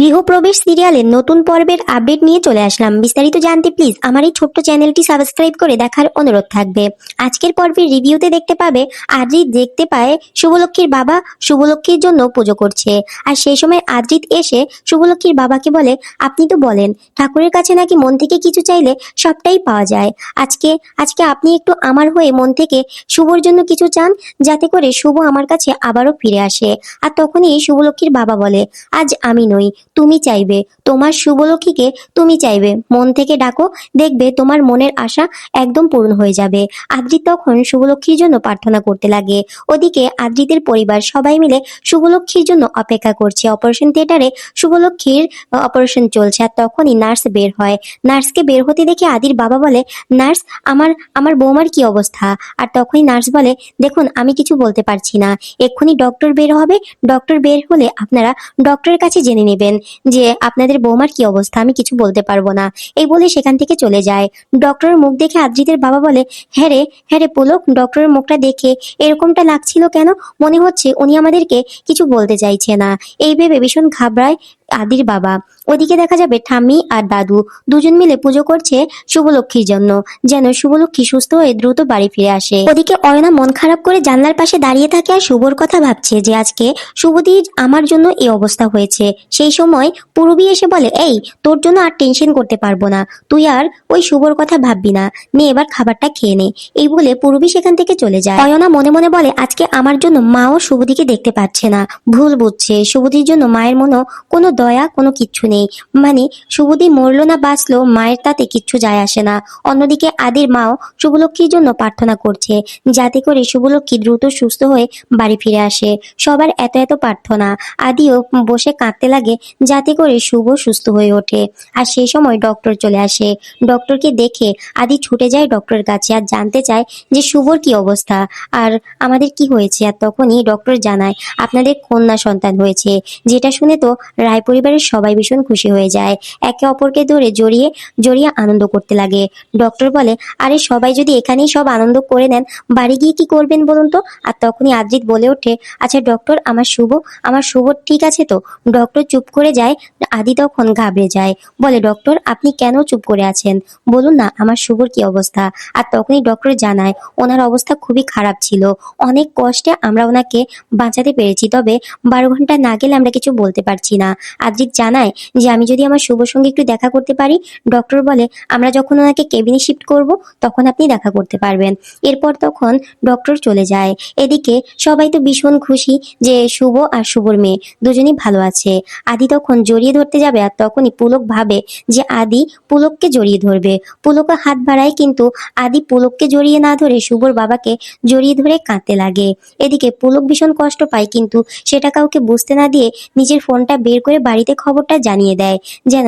গৃহপ্রবেশ সিরিয়ালের নতুন পর্বের আপডেট নিয়ে চলে আসলাম। বিস্তারিত জানতে প্লিজ আমার এই ছোট্ট চ্যানেলটি সাবস্ক্রাইব করে দেখার অনুরোধ থাকবে। আজকের পর্বের রিভিউতে দেখতে পাবে, আদ্রিত দেখতে পায় শুভলক্ষ্মীর বাবা শুভলক্ষ্মীর জন্য পুজো করছে। আর সেই সময় আদ্রিত এসে শুভলক্ষ্মীর বাবাকে বলে, আপনি তো বলেন, ঠাকুরের কাছে নাকি মন থেকে কিছু চাইলে সবটাই পাওয়া যায়। আজকে আজকে আপনি একটু আমার হয়ে মন থেকে শুভর জন্য কিছু চান, যাতে করে শুভ আমার কাছে আবারও ফিরে আসে। আর তখনই শুভলক্ষ্মীর বাবা বলে, আজ আমি নই তুমি চাইবে। তোমার শুভলক্ষীকে তুমি চাইবে। মন থেকে ডাকো, দেখবে তোমার মনের আশা একদম পূর্ণ হয়ে যাবে। আদ্রিত তখন শুভলক্ষীর জন্য প্রার্থনা করতে লাগে। ওদিকে আদ্রিতের পরিবার সবাই মিলে শুভলক্ষীর জন্য অপেক্ষা করছে। অপারেশন থিয়েটারে শুভলক্ষীর অপারেশন চলছে আর তখনই নার্স বের হয়। নার্সকে বের হতে দেখে আদির বাবা বলে, নার্স, আমার আমার বৌমার কি অবস্থা? আর তখনই নার্স বলে, দেখুন, আমি কিছু বলতে পারছি না। এক্ষুনি ডক্টর বের হবে। ডক্টর বের হলে আপনারা ডক্টরের কাছে জেনে নেবেন। যে, আপনাদের বৌমার কি অবস্থা? আমি কিছু বলতে পারব না। এই বলে সেখান থেকে চলে যায়। ডক্টরের মুখ দেখে আদ্রিতের বাবা বলে হ্যাঁ রে হ্যাঁ রে পুলক, ডক্টরের মুখটা দেখে এরকমটা লাগছিল কেন? মনে হচ্ছে উনি আমাদেরকে কিছু বলতে চাইছে না। এই ভেবে ভীষণ ঘাবড়ায় আদির বাবা। ওদিকে দেখা যাবে ঠাম্মি আর দাদু। দুজন মিলে পুজো করছে শুভলক্ষ্মীর জন্য। যেন শুভলক্ষ্মী সুস্থ হয়ে দ্রুত বাড়ি ফিরে আসে। ওদিকে অয়না মন খারাপ করে জানলার পাশে দাঁড়িয়ে থাকে আর শুভর কথা ভাবছে যে আজকে শুভদির আমার জন্য এই অবস্থা হয়েছে। সেই সময় পূরবী এসে বলে, এই, তোর জন্য আর টেনশন করতে পারব না। তুই আর ওই শুভর কথা ভাববি না। নে, এবার খাবারটা খেয়ে নে। এই বলে পূরবী সেখান থেকে চলে যায়। অয়না মনে মনে বলে, আজকে আমার জন্য মাও শুভদিকে দেখতে পাচ্ছে না। ভুল বুঝছে। শুভদির জন্য মায়ের মনে কোনো দয়া কোনো কিচ্ছু নেই। মানে শুভদি মরলো না বাঁচলো, মায়ের তাতে কিচ্ছু যায় আসে না। অন্যদিকে আদির মাও শুভলক্ষ্মীর জন্য প্রার্থনা করছে, যাতে করে শুভলক্ষ্মী দ্রুত সুস্থ হয়ে বাড়ি ফিরে আসে। সবার এত এত প্রার্থনা। আদিও বসে কাঁদতে লাগে, যাতে করে শুভ সুস্থ হয়ে ওঠে। আর সেই সময় ডক্টর চলে আসে। ডক্টরকে দেখে আদি ছুটে যায় ডক্টরের কাছে আর জানতে চায় যে শুভর কি অবস্থা। আর আমাদের কি হয়েছে? আর তখনই ডক্টর জানায়, আপনাদের কন্যা সন্তান হয়েছে। যেটা শুনে তো রায় পরিবারের সবাই ভীষণ খুশি হয়ে যায়। একে অপরকে ধরে জড়িয়ে জড়িয়ে আনন্দ করতে লাগে। ডক্টর বলে, আরে সবাই যদি এখানেই সব আনন্দ করে নেন, বাড়ি গিয়ে কি করবেন বলুন তো? আর তখনই আদ্রিত বলে ওঠে আচ্ছা ডক্টর, আমার শুভ আমার শুভ ঠিক আছে তো? ডক্টর চুপ করে যায় আদি তখন ঘাবড়ে যায়। বলে, ডক্টর, আপনি কেন চুপ করে আছেন? বলুন না, আমার শুভর কি অবস্থা? আর তখনই ডক্টর জানায়, ওনার অবস্থা খুবই খারাপ ছিল। অনেক কষ্টে আমরা ওনাকে বাঁচাতে পেরেছি, তবে বারো ঘণ্টা না গেলে আমরা কিছু বলতে পারছি না। আদ্রিত জানায় যে, আমি যদি আমার শুভ সঙ্গে একটু দেখা করতে পারি? ডক্টর বলে, আমরা যখন ওনাকে কেবিনে শিফট করব, তখন আপনি দেখা করতে পারবেন। এরপর তখন ডক্টর চলে যায়। এদিকে সবাই তো ভীষণ খুশি যে শুভ আর শুভর মেয়ে দুজনই ভালো আছে। আদি তখন জড়িয়ে ধরতে যাবে আর তখনই পুলক ভাবে যে আদি পুলককে জড়িয়ে ধরবে। পুলক হাত বাড়ায় কিন্তু আদি পুলককে জড়িয়ে না ধরে শুভর বাবাকে জড়িয়ে ধরে কাঁদতে লাগে। এদিকে পুলক ভীষণ কষ্ট পায় কিন্তু সেটা কাউকে বুঝতে না দিয়ে নিজের ফোনটা বের করে বাড়িতে খবরটা জানিয়ে দেয় যেন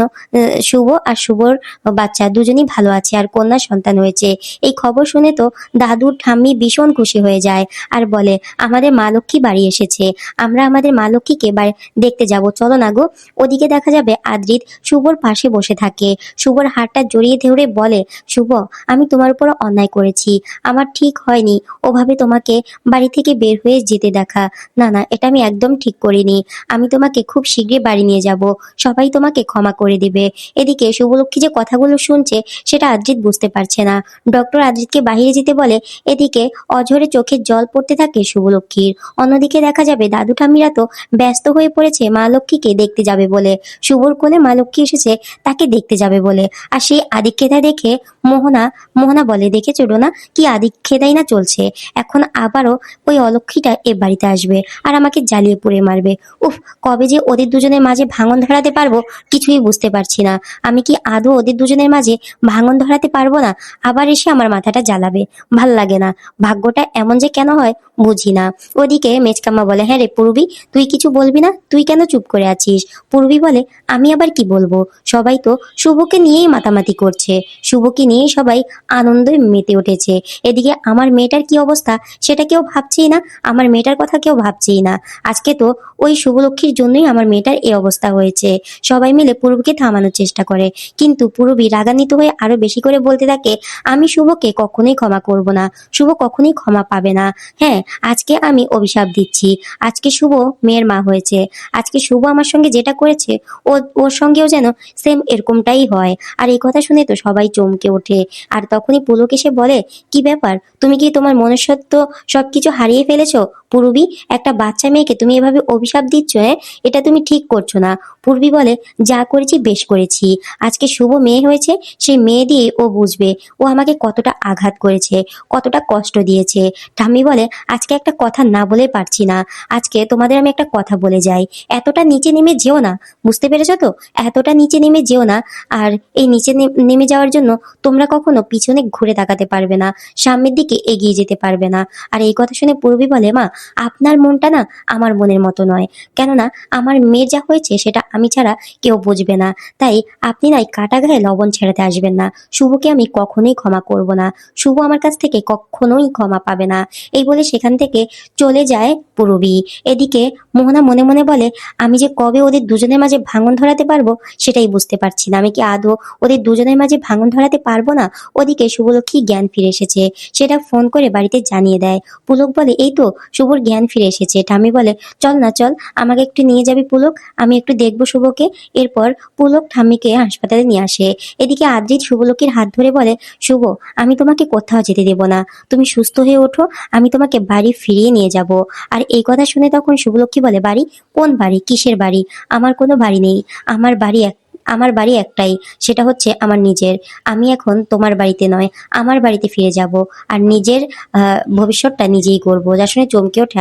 শুভ আর শুভর বাচ্চা দুজনই ভালো আছে আর কন্যা সন্তান হয়েছে। এই খবর শুনে তো দাদুর ঠাম্মি ভীষণ খুশি হয়ে যায় আর বলে, আমাদের মা লক্ষ্মী বাড়ি এসেছে। আমরা আমাদের মা লক্ষ্মীকে দেখতে যাব। চলো না গো, ওদিকে দেখা যাবে আদ্রিত শুভর পাশে বসে থাকে। শুভর হাতটা জড়িয়ে ধরে বলে, শুভ, আমি তোমার উপর অন্যায় করেছি। আমার ঠিক হয়নি। ওভাবে তোমাকে বাড়ি থেকে বের হয়ে যেতে দেখা। না না, এটা আমি একদম ঠিক করিনি। আমি তোমাকে খুব শীঘ্রই বাড়ি নিয়ে যাব। সবাই তোমাকে ক্ষমা করে দিবে। এদিকে শুভলক্ষ্মী যে কথাগুলো শুনছে, সেটা আদ্রিত বুঝতে পারছে না। ডক্টর আদ্রিতকে বাহিরে যেতে বলে, এদিকে অঝরে চোখের জল পড়তে থাকে শুভলক্ষ্মীর। অন্যদিকে দেখা যাবে দাদু ঠাম্মিরা তো ব্যস্ত হয়ে পড়েছে, মা লক্ষ্মীকে দেখতে যাবে বলে। শুভর কোলে মা লক্ষ্মী এসেছে, তাকে দেখতে যাবে বলে। আর সেই আদিক্ষেতা দেখে মোহনা মোহনা বলে, দেখেছ না কি আদিক্ষেতাই না চলছে? এখন আবারও ওই অলক্ষীটা এ বাড়িতে আসবে আর আমাকে জ্বালিয়ে পুড়ে মারবে। উফ, কবে যে ওদের দুজনের মাঝে ভাঙন ধরাতে পারব কিছুই বুঝতে পারছি না। আমি কি আদৌ ওদের দুজনের মাঝে ভাঙন ধরাতে পারব না? আবার এসে আমার মাথাটা জ্বালাবে। ভালো লাগে না। ভাগ্যটা এমন যে কেন হয় বুঝি না। ওদিকে মেচকাম্মা বলে হ্যাঁ রে, পূর্বী, তুই কিছু বলবি না? তুই কেন চুপ করে আছিস? পূর্বী বলে আমি আবার কি বলব? সবাই তো শুভকে নিয়েই মাতামাতি করছে। শুভকে নিয়েই সবাই আনন্দে মেতে উঠেছে। এদিকে আমার মেয়েটার কি অবস্থা সেটা কেউ ভাবছেই না, আমার মেয়েটার কথা কেউ ভাবছেই না। আজকে তো ওই শুভলক্ষ্মীর জন্যই আমার মেয়েটার এই অবস্থা হয়েছে। সবাই মিলে পূর্বকে থামানোর চেষ্টা করে। কিন্তু পূর্বী রাগান্বিত হয়ে আরও বেশি করে বলতে থাকে, আমি শুভকে কখনোই ক্ষমা করব না। শুভ কখনোই ক্ষমা পাবে না। হ্যাঁ আজকে আমি অভিশাপ দিচ্ছি। আজকে শুভ মেয়ের মা হয়েছে। আজকে শুভ আমার সঙ্গে যেটা করেছে ও, ওর সঙ্গেও যেন সেম এরকমটাই হয়। আর এই কথা শুনে তো সবাই চমকে ওঠে। আর তখনই পুলক এসে বলে, কি ব্যাপার? তুমি কি তোমার মনুষ্যত্ব সবকিছু হারিয়ে ফেলেছো? পূর্বী, একটা বাচ্চা মেয়েকে তুমি এভাবে অভিশাপ দিচ্ছ হ্যাঁ? এটা তুমি ঠিক করছ না। পূর্বী বলে, যা করেছি বেশ করেছি। আজকে শুভ মেয়ে হয়েছে, সেই মেয়ে দিয়ে ও বুঝবে। ও আমাকে কতটা আঘাত করেছে, কতটা কষ্ট দিয়েছে। ঠাম্মি বলে, আজকে একটা কথা না বলে পারছি না। আজকে তোমাদের আমি একটা কথা বলে যাই। এতটা নিচে নেমে যেও না, বুঝতে পেরেছ তো? এতটা নিচে নেমে যেও না। আর এই নিচে নেমে যাওয়ার জন্য তোমরা কখনো পিছনে ঘুরে তাকাতে পারবে না, সামনের দিকে এগিয়ে যেতে পারবে না। আর এই কথা শুনে পূর্বী বলে, মা আপনার মনটা না আমার মনের মতো নয়। কেননা আমার মেয়ে যা হয়েছে সেটা আমি ছাড়া কেউ বুঝবে না। তাই আপনি নাই কাটা গায়ে লবণ ছেড়াতে আসবেন না। শুভকে আমি কখনোই ক্ষমা করব না। শুভ আমার কাছ থেকে কখনোই ক্ষমা পাবে না। এই বলে সেখান থেকে চলে যায় পূরবী। এদিকে মোহনা মনে মনে বলে, আমি যে কবে ওদের দুজনের মাঝে ভাঙন ধরাতে পারব সেটাই বুঝতে পারছি না। আমি কি আদৌ ওদের দুজনের মাঝে ভাঙন ধরাতে পারব না? ওদিকে শুভলক্ষ্মী জ্ঞান ফিরে এসেছে। সেটা ফোন করে বাড়িতে জানিয়ে দেয়। পুলক বলে, এই তো শুভর জ্ঞান ফিরে এসেছে। ঠামি বলে, চল না, চল, আমাকে একটু নিয়ে যাবি পুলক, আমি একটু দেখব শুভকে। এরপর পুলক ঠাম্মিকে হাসপাতালে নিয়ে আসে। এদিকে আদ্রিত শুভলক্ষীর হাত ধরে বলে, শুভ, আমি তোমাকে কোথাও যেতে দেব না। তুমি সুস্থ হয়ে ওঠো, আমি তোমাকে বাড়ি ফিরিয়ে নিয়ে যাব। আর এই কথা শুনে তখন শুভলক্ষী বলে, বাড়ি? কোন বাড়ি? কিসের বাড়ি? আমার কোনো বাড়ি নেই। আমার বাড়ি এক আমার বাড়ি একটাই, সেটা হচ্ছে আমার নিজের। আমি এখন তোমার বাড়িতে নয়, আমার বাড়িতে ফিরে যাব, আর নিজের ভবিষ্যৎটা নিজেই করব যার শুনে চমকে ওঠে